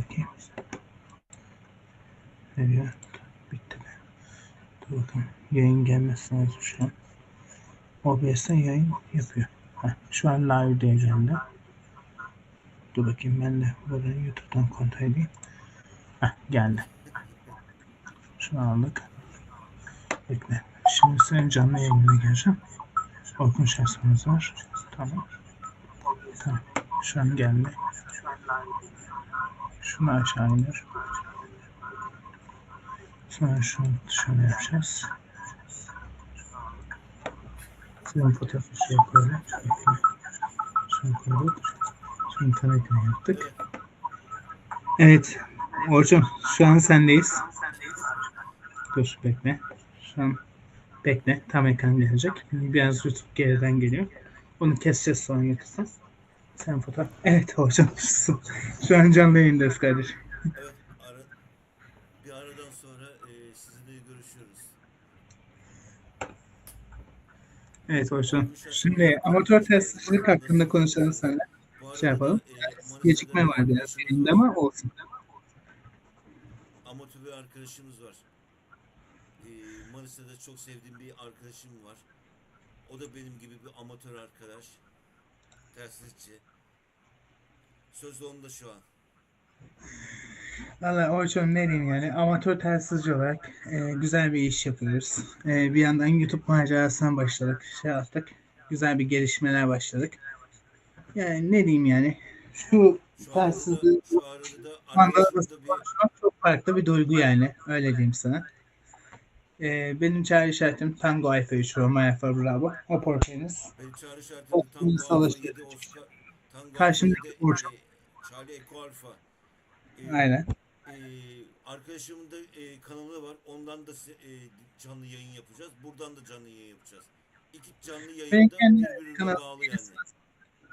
bakayım. Nereye? Bitti mi? Dur bakalım. Yayın gelmesi şu an. OBS'ten yayın yapıyor. Heh, şu an live diyeceğimde. Dur bakayım ben de buradan YouTube'dan kontrol edeyim. Heh, geldi. Şunu aldık. Bekle. Şimdi senin canlı yayınına gireceğim. Orkun şahsımız var. Tamam. Tamam. Şu an geldi. Şunu aşağı indir. Sonra şunu şöyle yapacağız. Senin fotoğrafı. Bekle. Şunu koyduk. Tam ekran yaptık. Evet. Orçun şu an sendeyiz. Dur bekle. Şu an bekle. Tam ekran gelecek. Biraz YouTube geriden geliyor. Onu keseceğiz sonra YouTube'dan. Sen fotoğraf. Evet hocam. Şu an canlı yayındayız kardeşim. Evet, ara, bir aradan sonra e, sizinle görüşüyoruz. Evet hocam. Şimdi amatör testçilik hakkında konuşalım seninle. Şey yapalım. e, Gecikme var bir biraz yayında ama olsun. Amatör bir arkadaşımız var. E, Manisa'da çok sevdiğim bir arkadaşım var. O da benim gibi bir amatör arkadaş. Tersizci. Söz onda şu an. Valla hocam ne diyeyim yani amatör telsizci olarak e, güzel bir iş yapıyoruz. E, bir yandan YouTube macerasına başladık. Şey yaptık. Güzel bir gelişmeler başladık. Yani ne diyeyim yani şu Şu telsizci şu arada Mandala arkadaşım da bir konuşmak çok farklı bir duygu yani. Öyle diyeyim sana. Ee, benim çağrı işaretim Tango Alfa 3 Roma Alfa Bravo. Oportunist. benim çağrı işaretim Çok Tango iyi Alfa savaş 7 Oscar. Tango Karşımdaki Alfa 7, Burç. e, Charlie Echo Alfa. E, Aynen. Ee, arkadaşımın da e, kanalı var. Ondan da e, canlı yayın yapacağız. Buradan da canlı yayın yapacağız. İki canlı Ben yayında kendi birbirine kanalım bağlı yani.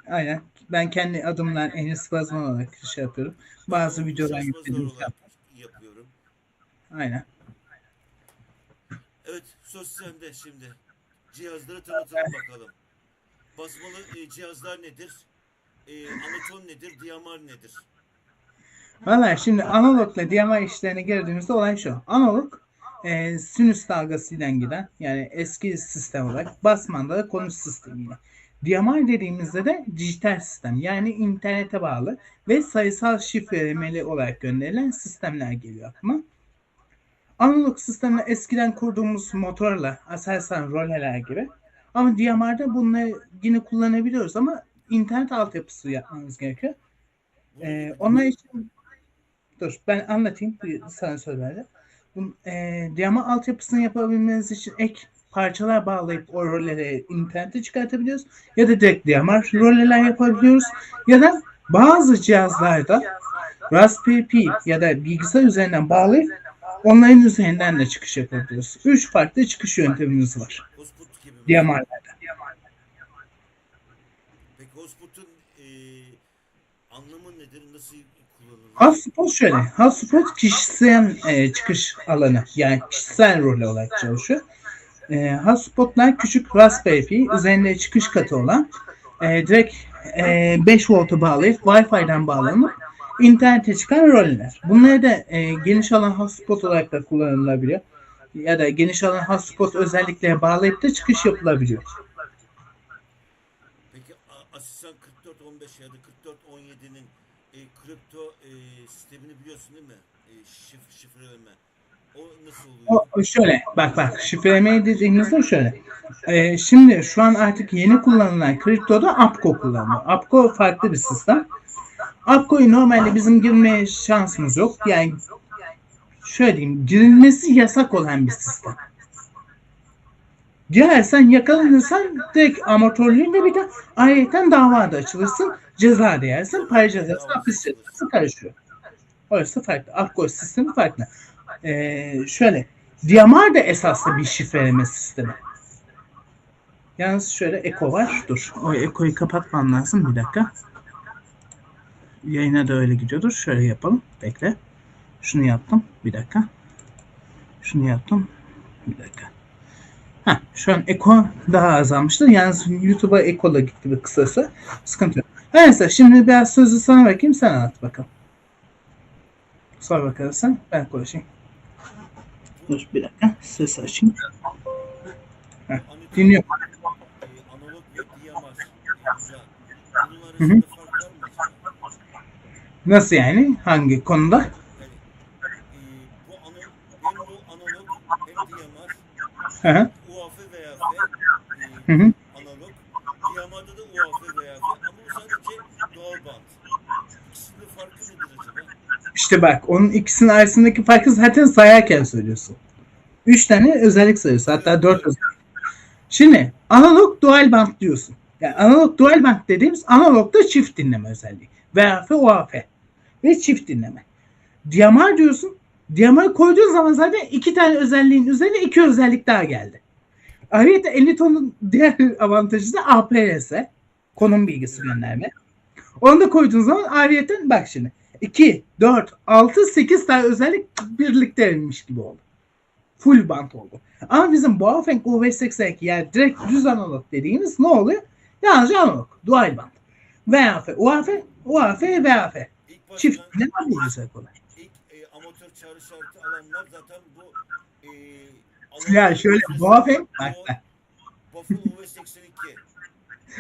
Aynen. Ben kendi adımdan Enes Bazman olarak şey yapıyorum. Bazı Ben videolar yükledim. olarak yapıyorum. Aynen. Evet söz sende şimdi. Cihazları tanıtalım bakalım. Basmalı e, cihazlar nedir? E, anaton nedir? DMR nedir? Valla şimdi analogla DMR işlerine girdiğimizde olay şu. Analog e, sinüs dalgasıyla giden yani eski sistem olarak basmanda da konuş sistemiyle. DMR dediğimizde de dijital sistem yani internete bağlı ve sayısal şifrelemeli olarak gönderilen sistemler geliyor aklıma. Analog sistemle eskiden kurduğumuz motorla aselsan roleler gibi. Ama DMR'da bunları yine kullanabiliyoruz ama internet altyapısı yapmamız gerekiyor. Ee, onlar için dur ben anlatayım sana söz verdi. Bu, e, DMR altyapısını yapabilmeniz için ek parçalar bağlayıp o roleleri internete çıkartabiliyoruz. Ya da direkt DMR roleler yapabiliyoruz. Ya da bazı cihazlarda Raspberry Pi ya da bilgisayar üzerinden bağlayıp onların üzerinden de çıkış yapabiliyoruz. Üç farklı çıkış yöntemimiz var Hosput gibi mi? DMR'larda. Peki Hosput'un e, anlamı nedir? Nasıl kullanılır? Hotspot şöyle. Hotspot kişisel e, çıkış alanı. Yani kişisel rol olarak çalışıyor. E, hotspotlar küçük Raspberry Pi üzerinde çıkış katı olan e, direkt e, 5 volta bağlayıp Wi-Fi'den bağlanıp internete çıkan roller. Bunları da e, geniş alan hotspot olarak da kullanılabiliyor. Ya da geniş alan hotspot özelliklere bağlayıp da çıkış yapılabiliyor. Peki Asistan 4415 ya da 4417'nin e, kripto e, sistemini biliyorsun değil mi? E, şif, şifreleme. O nasıl oluyor? O, şöyle bak bak şifreleme dediğimizde şöyle. Ee, şimdi şu an artık yeni kullanılan kriptoda APCO kullanılıyor. APCO farklı bir sistem. APCO'yu normalde bizim girmeye şansımız yok. Yani şöyle diyeyim girilmesi yasak olan bir sistem. Girersen yakalanırsan direkt amatörlüğünde bir de ayrıca dava da açılırsın. Ceza da yersin. Para cezası hapis cezası karışıyor. Orası farklı. APCO sistemi farklı. Ee, şöyle DMR da esaslı bir şifreleme sistemi. Yalnız şöyle Eko var. Dur. O Eko'yu kapatmam lazım. Bir dakika. Yayına da öyle gidiyordur. Şöyle yapalım. Bekle. Şunu yaptım. Bir dakika. Şunu yaptım. Bir dakika. Heh, şu an Eko daha azalmıştır. Yalnız YouTube'a Eko'la gitti bir kısası. Sıkıntı yok. Neyse şimdi biraz sözü sana bakayım. Sen anlat bakalım. Sor bakalım sen. Ben konuşayım. Dur bir dakika. Ses açayım. Anıt- Dinliyorum. analog ve DMR. Bunun arasında fark var mı acaba? Nasıl yani? Hangi konuda? Hı hı. UAF veya Hı hı. analog. DMR'da da UAF veya ama bu sadece doğal band. İkisinin farkı nedir acaba? İşte bak onun ikisinin arasındaki farkı zaten sayarken söylüyorsun. Üç tane özellik sayıyorsun. Hatta dört özellik. Şimdi analog dual band diyorsun. Yani analog dual band dediğimiz analogda çift dinleme özelliği. VAF, UAF ve çift dinleme. DMR diyorsun. DMR koyduğun zaman zaten iki tane özelliğin üzerine iki özellik daha geldi. Ayrıca Eliton'un diğer avantajı da APS. Konum bilgisi gönderme. Onu da koyduğun zaman ayrıyeten bak şimdi 2, 4, 6, 8 tane özellik birlikteymiş gibi oldu. Full band oldu. Ama bizim Baofeng UV82 yani direkt düz analog dediğimiz ne oluyor? Yalnızca analog, dual band. VAF, UAF, UAF, VAF. İlk başta Çift dinleme bilgisayar kolay. ilk e, amatör çağrı şartı alanlar zaten bu e, Ya şöyle Baofeng bak bak. Buffalo UV82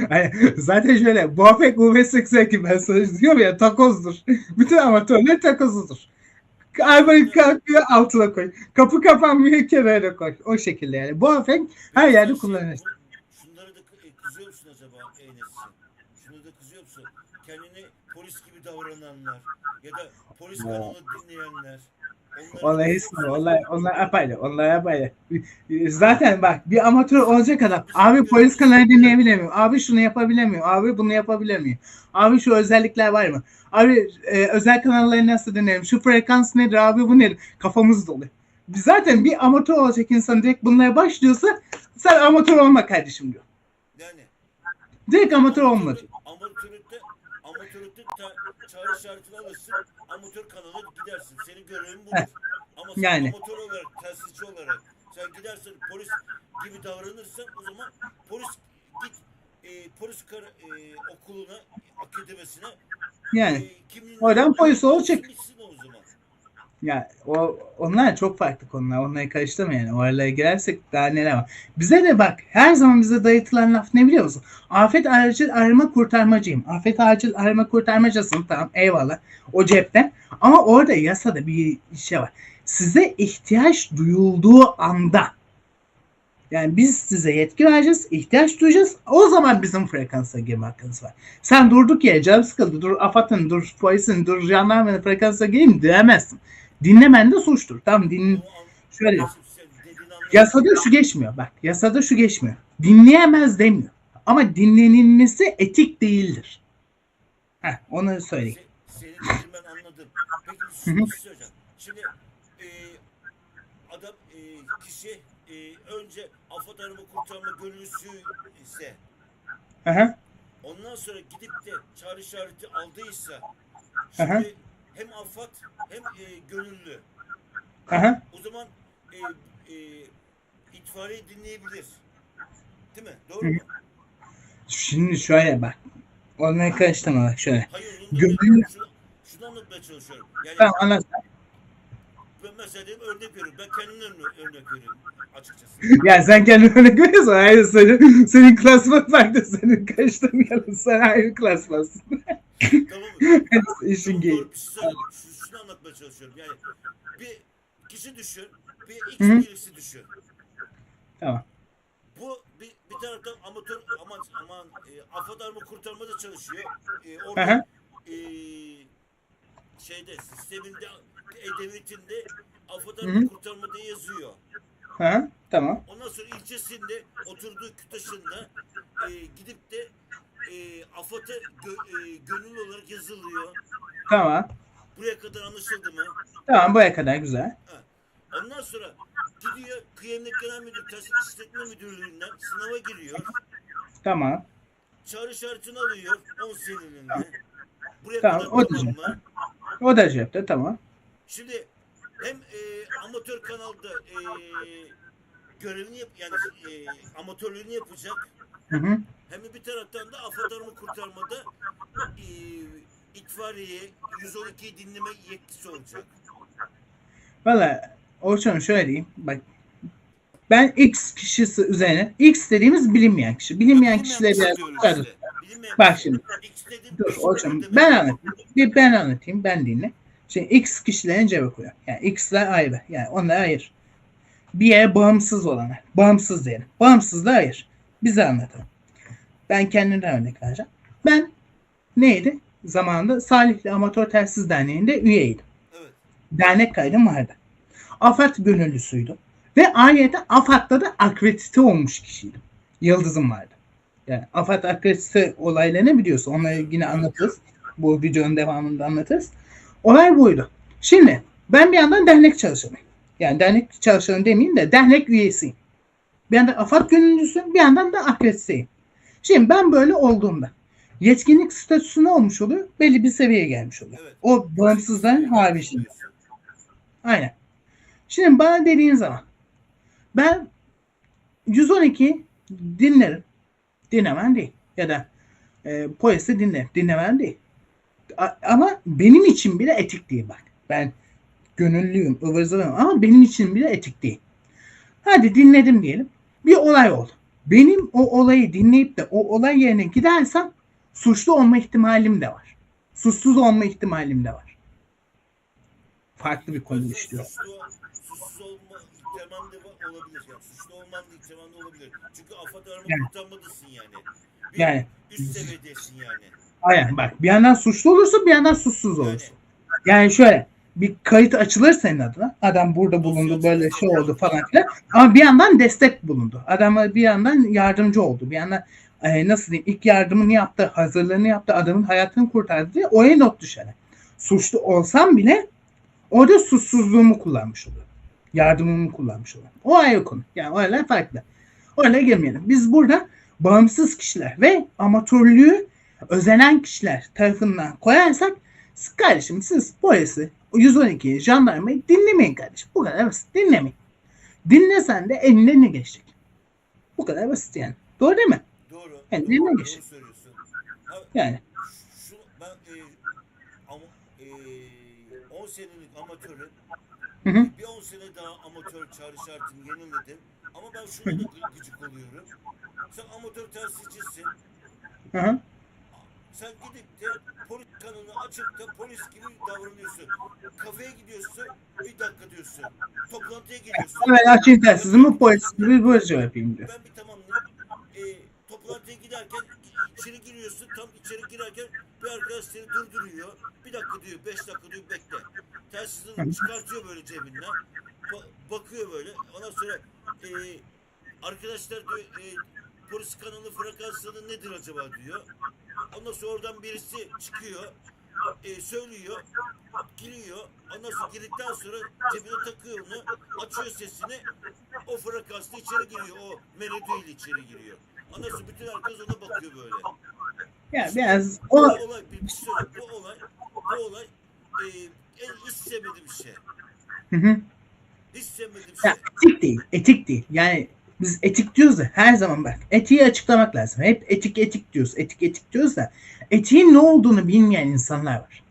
Hani zaten şöyle Baofeng UV82 ben sana diyorum ya takozdur. Bütün amatörler takozudur. Arabayı kalkıyor altına koy. Kapı kapanmıyor kenara koy. O şekilde yani. Baofeng her yerde kullanılır. bu- Şunları da kı- e, kızıyor musun acaba Enes'ciğim? Şunu da kızıyor musun? Kendini polis gibi davrananlar ya da polis kanalı dinleyenler. Onlar kızıyor hepsi musun onlar, onlar apayrı. Onlar apayrı. Zaten bak bir amatör olacak adam. Abi polis kanalı dinleyebilemiyor. Abi şunu yapabilemiyor. Abi bunu yapabilemiyor. Abi şu özellikler var mı? Abi e, özel kanalları nasıl dinleyelim? Şu frekans nedir abi bu nedir? Kafamız dolu. Biz Zaten bir amatör olacak insan direkt bunlara başlıyorsa sen amatör olma kardeşim diyor. Yani Direkt amatör olma diyor. Ta, çağrı şartını alırsın. Amatör kanala gidersin. Senin görevin budur. Ama sen Yani. amatör olarak, telsizci olarak sen gidersen polis gibi davranırsan o zaman polis git e, polis kar, e, okuluna, akademesine Yani. e, kimliğini Oradan polis ol, çık. Gitsin o zaman. Ya o onlar çok farklı konular. Onları karıştırma yani. Oralara girersek daha neler var. Bize de bak her zaman bize dayatılan laf ne biliyor musun? Afet acil arama kurtarmacıyım. Afet acil arama kurtarmacısın tamam eyvallah. O cepten. Ama orada yasada bir şey var. Size ihtiyaç duyulduğu anda yani biz size yetki vereceğiz, ihtiyaç duyacağız. O zaman bizim frekansa girme hakkınız var. Sen durduk yere canım sıkıldı, dur AFAD'ın, dur polisin, dur jandarmanın frekansa gireyim diyemezsin. Dinlemen de suçtur. Tamam din şöyle anlıyorum. yasada şu geçmiyor bak. Yasada şu geçmiyor. Dinleyemez demiyor. Ama dinlenilmesi etik değildir. Heh, onu söyleyeyim. Se- Senin ben anladım. Peki bir şey. Şimdi e, adam e, kişi e, önce AFAD arama kurtarma gönüllüsü ise hı. ondan sonra gidip de çağrı işareti aldıysa Hı hı. Hem AFAD hem e, gönüllü hı. o zaman e, e, itfaiye dinleyebilir. Değil mi? Doğru mu? Şimdi şöyle bak. Onları karıştırma bak şöyle. Hayır Gönüllü-. Şunu, şunu anlatmaya çalışıyorum. Yani Tamam anlat. ben mesela diyeyim, örnek veriyorum. Ben kendimden örne- örnek veriyorum açıkçası. Ya sen kendin örnek veriyorsun. Hayır senin, senin klasman farklı. Senin karıştırmayalım. Sen ayrı klasmansın. Tamam mı? İşin geyi. Şunu anlatmaya çalışıyorum. Yani bir kişi düşün, bir X Hı hı. birisi düşün. Tamam. Bu bir, bir taraftan amatör aman aman e, afat arama kurtarmada çalışıyor. E, orada e, şeyde sisteminde e-devletinde afat Hı hı. arama kurtarma diye yazıyor. Hı. Tamam. Ondan sonra ilçesinde oturduğu kütaşında e, gidip de e, AFAD'a gö- e, gönüllü olarak yazılıyor. Tamam. Buraya kadar anlaşıldı mı? Tamam buraya kadar güzel. Ondan sonra gidiyor Kıyemlik Genel Müdür Tahsil İşletme Müdürlüğü'nden sınava giriyor. Tamam. Çağrı şartını alıyor 10 seneliğine. Buraya Tamam, kadar o tamam diyecek. mı? O da cepte tamam. Şimdi hem e, amatör kanalda e, görevini yap yani e, amatörlüğünü yapacak Hı hı. hem de bir taraftan da arama kurtarmada e, itfaiyeyi 112'yi dinleme yetkisi olacak. Valla Orçun şöyle diyeyim. Bak ben X kişisi üzerine X dediğimiz bilinmeyen kişi. Bilinmeyen kişileri kişi biraz işte. Bak şimdi. Dur Orçun ben anlatayım. Bir ben anlatayım ben dinle. Şimdi X kişilerin cebe koyuyor. Yani X'ler ayrı. Yani onları ayır. Bir yere bağımsız olanlar. Bağımsız diyelim. Bağımsızlar ayır. Bize anlatalım. Ben kendimden örnek vereceğim. Ben neydi? Zamanında Salihli Amatör Telsiz Derneği'nde üyeydim. Evet. dernek kaydım vardı. AFAD gönüllüsüydüm. Ve ayrıca AFAD'da da akredite olmuş kişiydim. Yıldızım vardı. Yani AFAD akredite olaylarını biliyorsun. Onları yine anlatırız. Bu videonun devamında anlatırız. Olay buydu. Şimdi ben bir yandan dernek çalışanıyım. Yani dernek çalışanı demeyeyim de dernek üyesiyim. Bir yandan AFAD gönüllüsüyüm. Bir yandan da akrediteyim. Şimdi ben böyle olduğumda yetkinlik statüsü ne olmuş oluyor? Belli bir seviyeye gelmiş oluyor. Evet. O bağımsızların haricinde. Aynen. Şimdi bana dediğin zaman ben 112 dinlerim. Dinlemem değil. Ya da e, polisi dinlerim. Dinlemem değil. A- ama benim için bile etik değil bak. Ben gönüllüyüm, ıvır zıvırım ama benim için bile etik değil. Hadi dinledim diyelim. Bir olay oldu. Benim o olayı dinleyip de o olay yerine gidersem suçlu olma ihtimalim de var. Suçsuz olma ihtimalim de var. Farklı bir konu işliyor. Suçsuz olma var- olabilir. Yani suçlu olman da olabilir. Çünkü AFAD arama Yani. yani. Bir Yani. üst seviyedesin yani. Aynen bak bir yandan suçlu olursun bir yandan suçsuz olursun. Yani şöyle bir kayıt açılır senin adına. Adam burada bulundu böyle şey oldu falan filan. Ama bir yandan destek bulundu. Adama bir yandan yardımcı oldu. Bir yandan e, nasıl diyeyim ilk yardımını yaptı, hazırlığını yaptı, adamın hayatını kurtardı diye oraya not düşene. Suçlu olsam bile orada suçsuzluğumu kullanmış oluyor. Yardımımı kullanmış oluyor. O ayrı konu. Yani oralar farklı. Oraya girmeyelim. Biz burada bağımsız kişiler ve amatörlüğü özenen kişiler tarafından koyarsak kardeşim siz polisi 112 jandarmayı dinlemeyin kardeşim. Bu kadar basit. Dinlemeyin. Dinlesen de eline ne geçecek? Bu kadar basit yani. Doğru değil mi? Doğru. Yani doğru, ne doğru söylüyorsun. Ha, Yani. şu, ben e, ama, e, 10 senelik amatörüm. Hı hı. Bir 10 sene daha amatör çağrı şartını yeniledim. Ama ben şuna da gı- gıcık oluyorum. Sen amatör telsizcisin. Hı hı. Sen gidip de polis kanalını açıp da polis gibi davranıyorsun. Kafeye gidiyorsun, bir dakika diyorsun. Toplantıya geliyorsun. Evet açayım telsizimi polis gibi böyle şey yapayım diyor. Ben bir tamamlayayım. E, toplantıya giderken içeri giriyorsun. Tam içeri girerken bir arkadaş seni durduruyor. Bir dakika diyor, beş dakika diyor bekle. Telsizini çıkartıyor böyle cebinden. Ba- bakıyor böyle. Ondan sonra e, arkadaşlar diyor e, polis kanalı frekansları nedir acaba diyor. Ondan sonra oradan birisi çıkıyor. E, söylüyor. Giriyor. Ondan sonra girdikten sonra cebine takıyor onu. Açıyor sesini. O frekansla içeri giriyor. O melodi ile içeri giriyor. Ondan sonra bütün herkes ona bakıyor böyle. Yani biraz Bu o olay, bir, bir şey söyleyeyim. Bu olay, bu olay e, en hiç sevmediğim şey. Hı hı. Hiç sevmediğim şey. Ya, etik değil. Etik değil. Yani biz etik diyoruz da her zaman bak etiği açıklamak lazım. Hep etik etik diyoruz. Etik etik diyoruz da etiğin ne olduğunu bilmeyen insanlar var.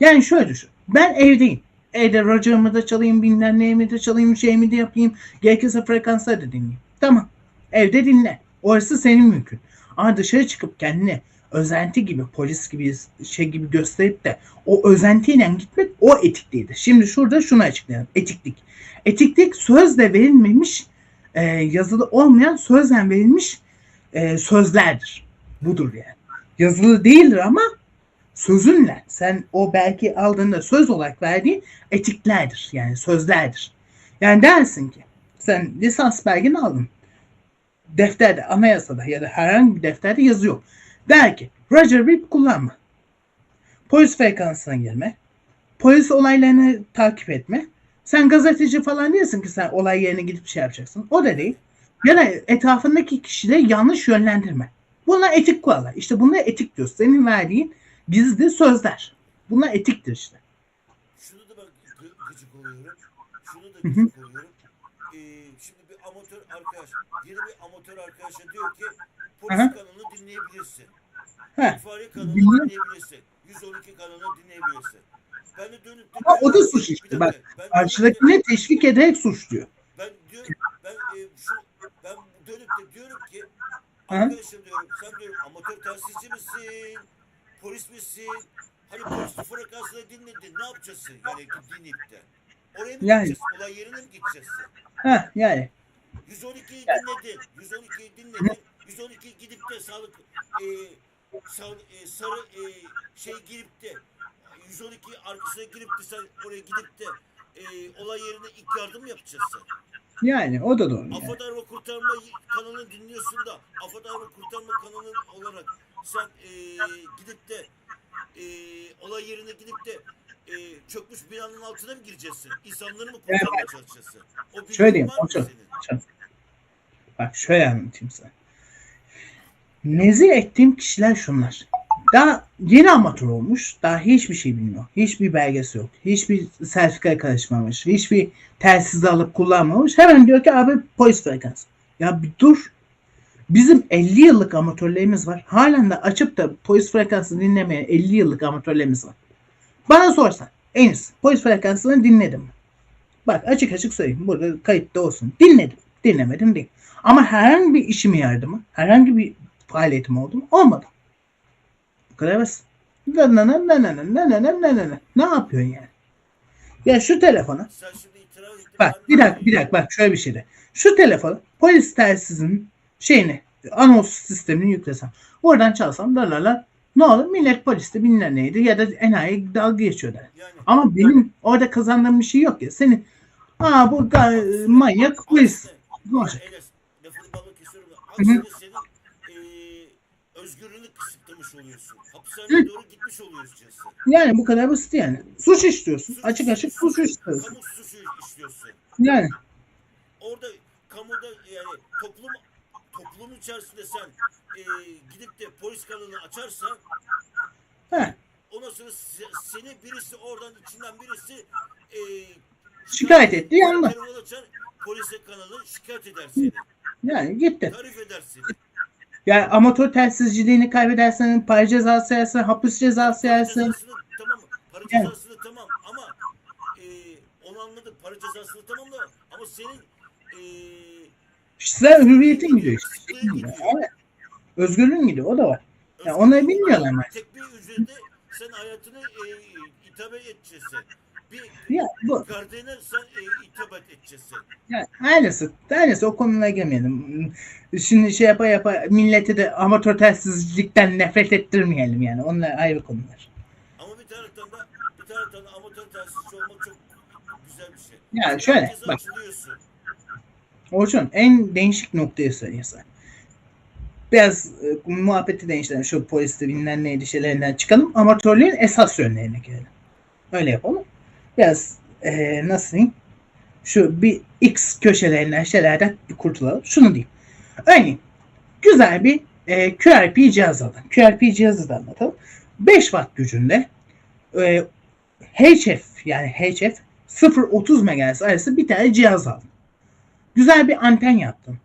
Yani şöyle düşün. Ben evdeyim. Evde roger'ımı da çalayım, bilmem neyimi de çalayım, şeyimi de yapayım. Gerekirse frekansları da dinleyeyim. Tamam. Evde dinle. Orası senin mümkün. Ama dışarı çıkıp kendini özenti gibi, polis gibi, şey gibi gösterip de o özentiyle gitmek o etik değildir. Şimdi şurada şunu açıklayalım. Etiklik. Etiklik sözle verilmemiş, e, yazılı olmayan sözle verilmiş e, sözlerdir. Budur yani. Yazılı değildir ama sözünle sen o belki aldığında söz olarak verdiğin etiklerdir. Yani sözlerdir. Yani dersin ki sen lisans belgeni aldın. Defterde, anayasada ya da herhangi bir defterde yazıyor. Der ki Roger Bip kullanma. Polis frekansına girme. Polis olaylarını takip etme. Sen gazeteci falan değilsin ki sen olay yerine gidip şey yapacaksın. O da değil. Ya da etrafındaki kişileri yanlış yönlendirme. Bunlar etik kurallar. İşte bunlar etik diyoruz. Senin verdiğin gizli sözler. Bunlar etiktir işte. Şunu da ben gı- gıcık oluyorum. Şunu da gıcık oluyorum. Ee, şimdi bir amatör arkadaş, yeni bir amatör arkadaşa diyor ki polis Aha. kanalını dinleyebilirsin. İtfaiye kanalını dinleyebilirsin. 112 kanalını dinleyebilirsin. Ben de dönüp de Ama o da suç işte, bak, Karşıdakini teşvik ederek suçluyor. ben diyorum ben e, şu ben dönüp de diyorum ki arkadaşım diyorum sen diyorum amatör telsizci misin? Polis misin? Hani polis frekansını dinledin ne yapacaksın yani dinleyip de? Oraya mı Yani. gideceğiz? Olay yerine mi gideceğiz? Heh yani. 112'yi dinledin. 112'yi dinledin. 112 gidip de sağlık e, sağ- e, sarı e, şey girip de 112 arkasına girip de sen oraya gidip de e, olay yerine ilk yardım mı yapacaksın? Yani o da doğru. Yani. Arama Kurtarma kanalını dinliyorsun da Afat Arama Kurtarma kanalı olarak sen e, gidip de e, olay yerine gidip de e, çökmüş binanın altına mı gireceksin? İnsanları mı kurtarmaya çalışacaksın? O Şöyle diyeyim? Bak şöyle anlatayım sana. Nezih ettiğim kişiler şunlar. Daha yeni amatör olmuş. Daha hiçbir şey bilmiyor. Hiçbir belgesi yok. Hiçbir sertifika karışmamış. Hiçbir telsiz alıp kullanmamış. Hemen diyor ki abi polis frekans. Ya bir dur. Bizim 50 yıllık amatörlerimiz var. Halen de açıp da polis frekansı dinlemeyen 50 yıllık amatörlerimiz var. Bana sorsan Enis polis frekansını dinledim? Bak açık açık söyleyeyim. Burada kayıtta olsun. Dinledim. Dinlemedim değil. Ama herhangi bir işime yardı mı? Herhangi bir faaliyetim oldu mu? Olmadı. Klavas. Ne yapıyorsun yani? Ya şu telefonu. Bak bir dakika bir dakika bak şöyle bir şey de. Şu telefonu polis telsizinin şeyini anons sistemini yüklesem. Oradan çalsam da la la ne olur millet poliste bilmem neydi ya da enayi dalga geçiyor. Yani, Ama benim yani. orada kazandığım bir şey yok ya. Senin aa bu ga- manyak polis. Ne olacak? Lafını balık senin e, özgürlüğünü kısıtlamış oluyorsun. Hapishaneye doğru gitmiş oluyorsun. Yani bu kadar basit yani. Suç işliyorsun. Açık açık suç işliyorsun. Kamu suçu işliyorsun. Yani Orada kamuda yani toplum toplumun içerisinde sen eee, gidip de polis kanalını açarsan heh, ondan sonra se- seni birisi oradan içinden birisi eee Şikayet etti, yandı. Polise kanalı şikayet eder seni. yani gitti. Tarif eder seni. Yani amatör telsizciliğini kaybedersen para cezası yersin, hapis cezası yersin. tamam para cezasını tamam ama e, onu anladık para cezasını tamam da ama senin e, Kişisel hürriyetin gidiyor işte. Evet. Özgürlüğün gidiyor. O da var. Ya onları bilmiyorlar mı? Tek bir ücrette sen hayatını e, hitap edeceksin. Bir Ya bu. gardiyana sen e, hitap edeceksin. Yani aynısı. Aynısı o konulara girmeyelim. Şimdi şey yapa yapa milleti de amatör telsizcilikten nefret ettirmeyelim yani. Onlar ayrı konular. Ama bir taraftan da bir taraftan da amatör telsizci olmak çok güzel bir şey. Yani şöyle, Herkese bak. Orçun en değişik noktayı söylüyorsun. Biraz e, muhabbeti değiştirelim. Şu poliste bilinen neydi şeylerinden çıkalım. Amatörlüğün esas yönlerine gelelim. Öyle yapalım. Biraz e, nasıl diyeyim? Şu bir X köşelerinden şeylerden bir kurtulalım. Şunu diyeyim. Örneğin güzel bir e, QRP cihaz alın. QRP cihazı da anlatalım. 5 watt gücünde e, HF yani HF 0-30 MHz arası bir tane cihaz aldım. Güzel bir anten yaptım.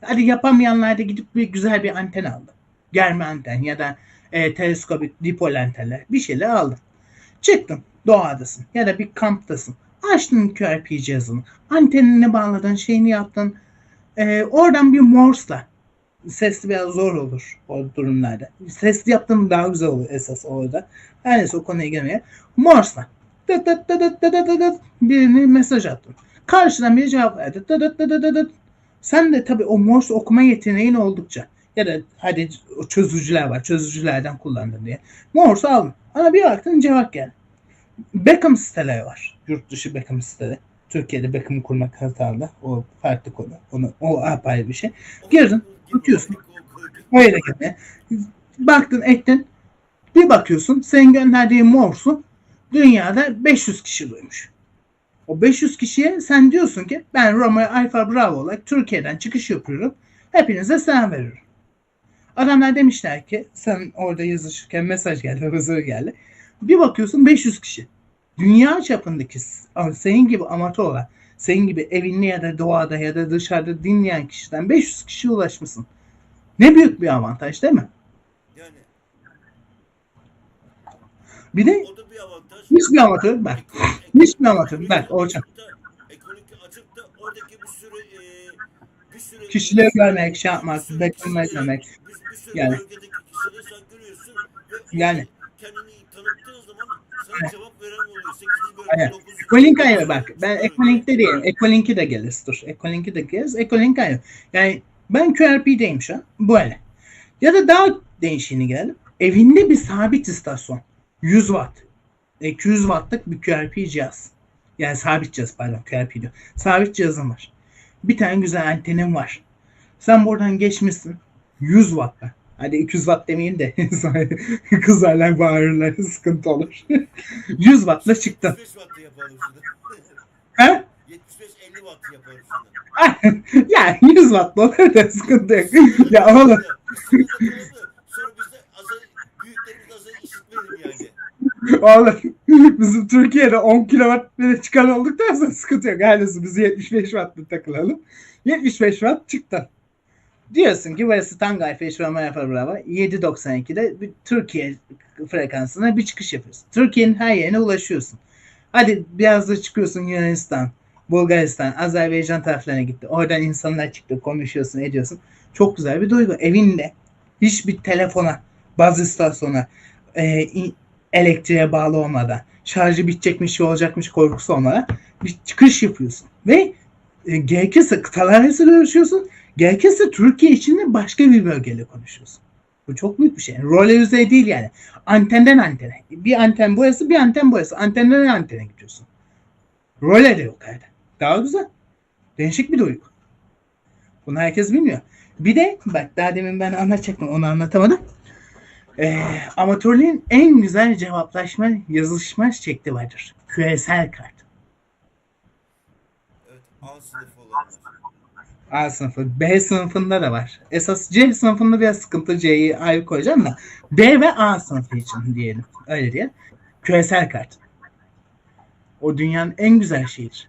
Hadi yapamayanlar da gidip bir güzel bir anten aldı. Germe anten ya da e, teleskopik dipol antenler bir şeyler aldım. Çıktın doğadasın ya da bir kamptasın. Açtın QRP cihazını. Antenini bağladın, şeyini yaptın. E, oradan bir Morse'la sesli biraz zor olur o durumlarda. Sesli yaptığım daha güzel olur esas orada. Her neyse o konuya girmeye. Morse'la dıt dıt dıt dıt dıt dıt birini mesaj attın. Karşıdan biri cevap verdi. Dıt dıt dıt dıt dıt. Sen de tabii o Morse okuma yeteneğin oldukça ya da hadi çözücüler var. Çözücülerden kullandın diye. Morse aldın. Ama bir baktın cevap geldi. Beckham siteleri var. Yurt dışı Beckham siteleri. Türkiye'de Beckham kurmak hatalı. O farklı konu. Onu, o apayrı bir şey. Girdin, bakıyorsun. Öyle gibi. Baktın ettin. Bir bakıyorsun senin gönderdiğin Morse'u dünyada 500 kişi duymuş. O 500 kişiye sen diyorsun ki ben Roma Alfa Bravo olarak Türkiye'den çıkış yapıyorum. Hepinize selam veriyorum. Adamlar demişler ki sen orada yazışırken mesaj geldi, hızır geldi. Bir bakıyorsun 500 kişi. Dünya çapındaki senin gibi amatör olan, senin gibi evinde ya da doğada ya da dışarıda dinleyen kişiden 500 kişiye ulaşmışsın. Ne büyük bir avantaj değil mi? Yani Bir de bir avantaj. hiçbir amatör. Ekonomik- Hiçbir amatör. Ekonomik da oradaki bir sürü e, bir sürü Kişileri görmek, şey yapmak, bir sürü bekleme kişileri- etmemek. Bir, bir sürü Yani. Yani. kendini sana cevap veren oluyor. 8. bölge, Aynen. 9. Ecolink ayrı bak. Ben Ecolink'te değilim. Ecolink'i de geliriz. Dur. Ecolink'i de geliriz. Ecolink ayrı. Yani ben QRP'deyim şu an. Böyle. Ya da daha değişiğini gelelim. Evinde bir sabit istasyon. 100 watt. 200 wattlık bir QRP cihaz. Yani sabit cihaz pardon QRP diyor. Sabit cihazım var. Bir tane güzel antenim var. Sen buradan geçmişsin. 100 wattla. Hadi 200 watt demeyin de kızarlar bağırırlar sıkıntı olur. 100 wattla çıktın. 75 watt yapalım şunu. He? 75-50 watt yaparım şunu. ya 100 watt olur da sıkıntı yok. ya oğlum Sonra biz de azar, büyüklerimiz azar işitmeyelim yani. oğlum bizim Türkiye'de 10 kilowatt bile çıkan olduktan sonra sıkıntı yok. Aynısı biz 75 wattla takılalım. 75 watt çıktı. Diyorsun ki burası Tangay Feşrama yapar bravo. 7.92'de bir Türkiye frekansına bir çıkış yapıyorsun. Türkiye'nin her yerine ulaşıyorsun. Hadi biraz da çıkıyorsun Yunanistan, Bulgaristan, Azerbaycan taraflarına gitti. Oradan insanlar çıktı, konuşuyorsun, ediyorsun. Çok güzel bir duygu. Evinde hiçbir telefona, baz istasyona, e, elektriğe bağlı olmadan, şarjı bitecekmiş, şey olacakmış korkusu olmadan bir çıkış yapıyorsun. Ve e, gerekirse kıtalar arası görüşüyorsun, gerekirse Türkiye içinde başka bir bölgeyle konuşuyorsun. Bu çok büyük bir şey. Role yüzey değil yani. Antenden antene. Bir anten burası, bir anten burası. Antenden antene gidiyorsun. Role de yok herhalde. Daha güzel. Değişik bir duygu. Bunu herkes bilmiyor. Bir de bak daha demin ben anlatacaktım onu anlatamadım. Ee, amatörlüğün en güzel cevaplaşma, yazışma şekli vardır. Küresel kart. Evet. A sınıfı. B sınıfında da var. Esas C sınıfında biraz sıkıntı C'yi ayrı koyacağım da B ve A sınıfı için diyelim. Öyle diye. Küresel kart. O dünyanın en güzel şeyidir.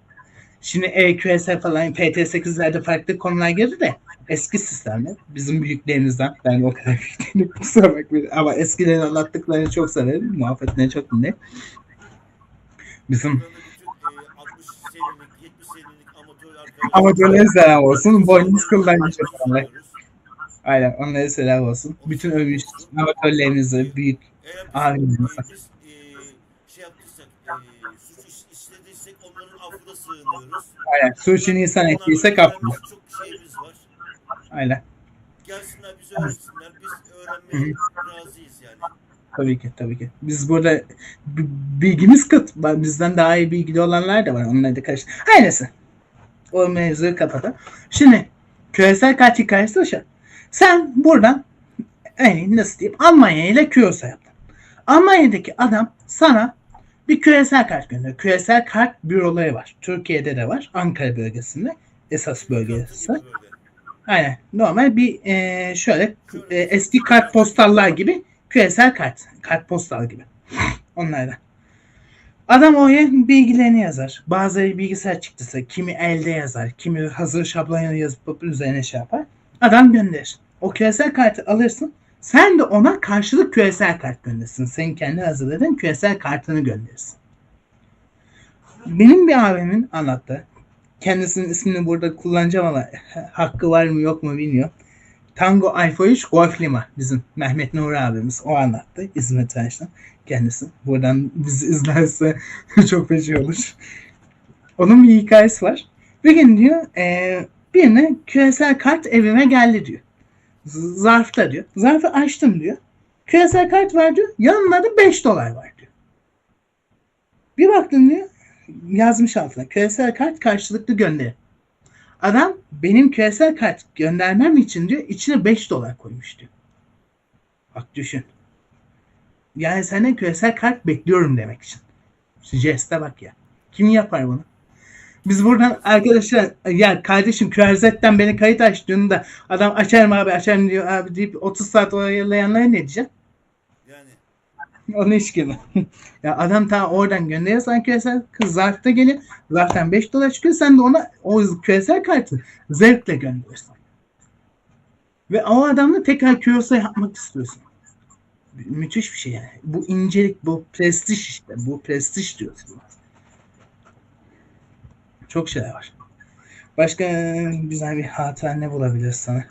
Şimdi EQS falan PT8'lerde farklı konular girdi de eski sistemler bizim büyüklerimizden ben o kadar büyük değilim kusura bakmayın ama eskilerin anlattıklarını çok severim muhabbetlerini çok dinlerim. Bizim Burada bütün e, 60 senelik, 70 senelik amatör arkadaşlar. Amatörlere selam olsun. Boynumuz kıldan geçiyor. Selamlar. Aynen onlara selam olsun. Bütün övmüş amatörlerimizi büyük e, e, şey e, sığınıyoruz. aynen suçunu insan Onlardan ettiyse öğrenmemiz kapma. Çok şeyimiz var. Aynen. Gelsinler bize öğretsinler. Biz öğrenmeye razıyız yani. Tabii ki tabii ki. Biz burada bilgimiz kıt. Bizden daha iyi bilgili olanlar da var. Onları da karşı. Neyse. O mevzuyu kapatalım. Şimdi küresel kaç hikayesi şu. Sen buradan yani nasıl diyeyim Almanya ile küresel yaptın. Almanya'daki adam sana bir küresel kart gönderiyor. Küresel kart büroları var. Türkiye'de de var. Ankara bölgesinde. Esas bölgesi. Böyle. Aynen. Normal bir e, şöyle e, eski kartpostallar gibi küresel kart. Kartpostal gibi. Onlardan. Adam oraya bilgilerini yazar. Bazıları bilgisayar çıktısı, kimi elde yazar, kimi hazır şablonu yazıp üzerine şey yapar. Adam gönderir. O küresel kartı alırsın. Sen de ona karşılık küresel kart gönderirsin. Senin kendi hazırladığın küresel kartını gönderirsin. Benim bir abimin anlattığı, kendisinin ismini burada kullanacağım ama hakkı var mı yok mu bilmiyorum. Tango Alfa 3 Golf Lima bizim Mehmet Nuri abimiz o anlattı İzmir Tıraş'tan kendisi. Buradan bizi izlerse çok feci olur. Onun bir hikayesi var. Bir gün diyor e, birine küresel kart evime geldi diyor. Zarfta diyor. Zarfı açtım diyor. Küresel kart var diyor. Yanında da 5 dolar var diyor. Bir baktım diyor yazmış altına. Küresel kart karşılıklı gönderi. Adam benim küresel kart göndermem için diyor içine 5 dolar koymuş diyor. Bak düşün. Yani senden küresel kart bekliyorum demek için. Jeste bak ya. Kim yapar bunu? Biz buradan arkadaşlar ya kardeşim QRZ'den beni kayıt aç diyorsun da adam açarım abi açarım diyor abi deyip 30 saat oyalayanlara ne diyeceksin? Yani Onun iş gibi. ya adam ta oradan gönderiyor sana küresel kız zarfta geliyor. Zarftan 5 dolar çıkıyor. Sen de ona o küresel kartı zevkle gönderiyorsun. Ve o adamla tekrar küresel yapmak istiyorsun. müthiş bir şey yani. Bu incelik, bu prestij işte. Bu prestij diyorsun. Çok şeyler var. Başka güzel bir hatıra ne bulabiliriz sana?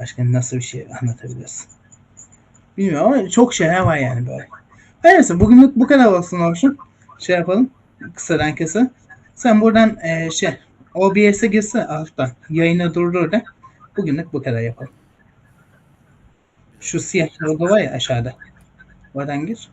Başka nasıl bir şey anlatabilirsin? Bilmiyorum ama çok şeyler var yani böyle. Neyse bugünlük bu kadar olsun olsun. Şey yapalım. Kısadan kısa. Sen buradan eee, şey OBS'e girse alttan. Yayını durdur da. Bugünlük bu kadar yapalım. Şu siyah logo var ya aşağıda. Oradan gir.